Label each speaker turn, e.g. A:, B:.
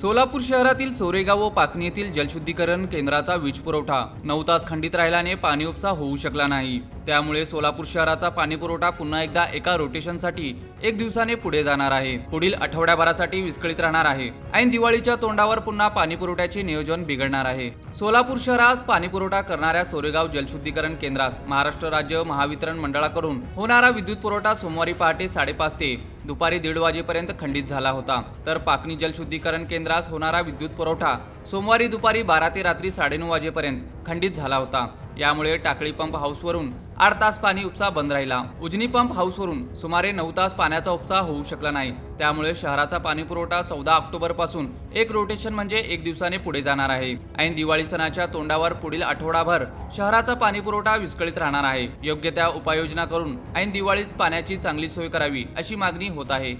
A: सोलापूर शहरातील सोरेगाव व पाकणी येथील जलशुद्धीकरण केंद्राचा वीज पुरवठा. नऊ तास खंडित राहिल्याने पाणी उपसा होऊ शकला नाही. त्यामुळे सोलापूर शहराचा पाणी पुरवठा पुन्हा एकदा एका रोटेशनसाठी एक दिवसाने पुढे जाणार आहे. पुढील आठवड्याभरासाठी विस्कळीत राहणार आहे. ऐन दिवाळीच्या तोंडावर पुन्हा पाणी पुरवठ्याचे नियोजन बिघडणार आहे. सोलापूर शहरास पाणी पुरवठा करणाऱ्या सोरेगाव जलशुद्धीकरण केंद्रास महाराष्ट्र राज्य महावितरण मंडळाकडून होणारा विद्युत पुरवठा सोमवारी पहाटे साडेपाच ते दुपारी दीड वाजेपर्यंत खंडित झाला होता. तर पाकणी जलशुद्धीकरण केंद्रास होणारा विद्युत पुरवठा सोमवारी दुपारी बारा ते रात्री साडेनऊ वाजेपर्यंत खंडित झाला होता. यामुळे टाकळी पंप हाऊसवरून आठ तास पाणी उपसा बंद राहिला. उजनी पंप हाऊसवरून सुमारे नऊ तास पाण्याचा उपसा होऊ शकला नाही. त्यामुळे शहराचा पाणी पुरवठा चौदा ऑक्टोबरपासून एक रोटेशन म्हणजे एक दिवसाने पुढे जाणार आहे. ऐन दिवाळी सणाच्या तोंडावर पुढील आठवडाभर शहराचा पाणी पुरवठा विस्कळीत राहणार आहे. योग्य त्या उपाययोजना करून ऐन दिवाळीत पाण्याची चांगली सोय करावी अशी मागणी होत आहे.